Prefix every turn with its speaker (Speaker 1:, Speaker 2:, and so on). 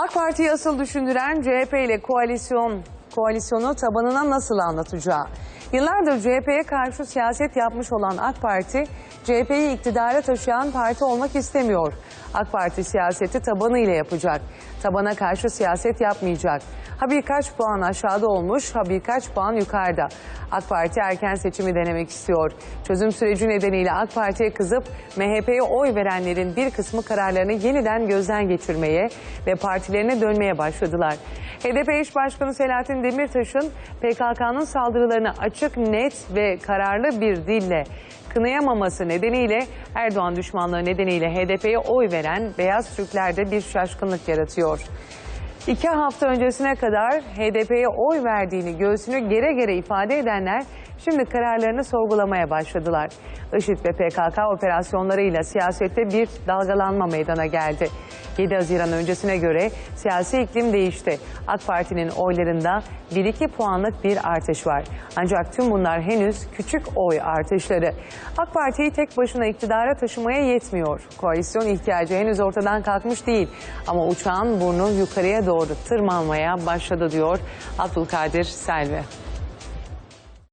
Speaker 1: AK Parti'yi asıl düşündüren CHP ile koalisyon koalisyonu tabanına nasıl anlatacağı. Yıllardır CHP'ye karşı siyaset yapmış olan AK Parti, CHP'yi iktidara taşıyan parti olmak istemiyor. AK Parti siyaseti tabanıyla yapacak. Tabana karşı siyaset yapmayacak. Ha birkaç puan aşağıda olmuş, ha birkaç puan yukarıda. AK Parti erken seçimi denemek istiyor. Çözüm süreci nedeniyle AK Parti'ye kızıp MHP'ye oy verenlerin bir kısmı kararlarını yeniden gözden geçirmeye ve partilerine dönmeye başladılar. HDP eş başkanı Selahattin Demirtaş'ın PKK'nın saldırılarını açık, net ve kararlı bir dille kınayamaması nedeniyle Erdoğan düşmanlığı nedeniyle HDP'ye oy veren beyaz Türklerde bir şaşkınlık yaratıyor. İki hafta öncesine kadar HDP'ye oy verdiğini göğsünü gere gere ifade edenler şimdi kararlarını sorgulamaya başladılar. IŞİD ve PKK operasyonlarıyla siyasette bir dalgalanma meydana geldi. 7 Haziran öncesine göre siyasi iklim değişti. AK Parti'nin oylarında 1-2 puanlık bir artış var. Ancak tüm bunlar henüz küçük oy artışları. AK Parti'yi tek başına iktidara taşımaya yetmiyor. Koalisyon ihtiyacı henüz ortadan kalkmış değil. Ama uçağın burnu yukarıya doğru tırmanmaya başladı diyor Abdülkadir Selvi.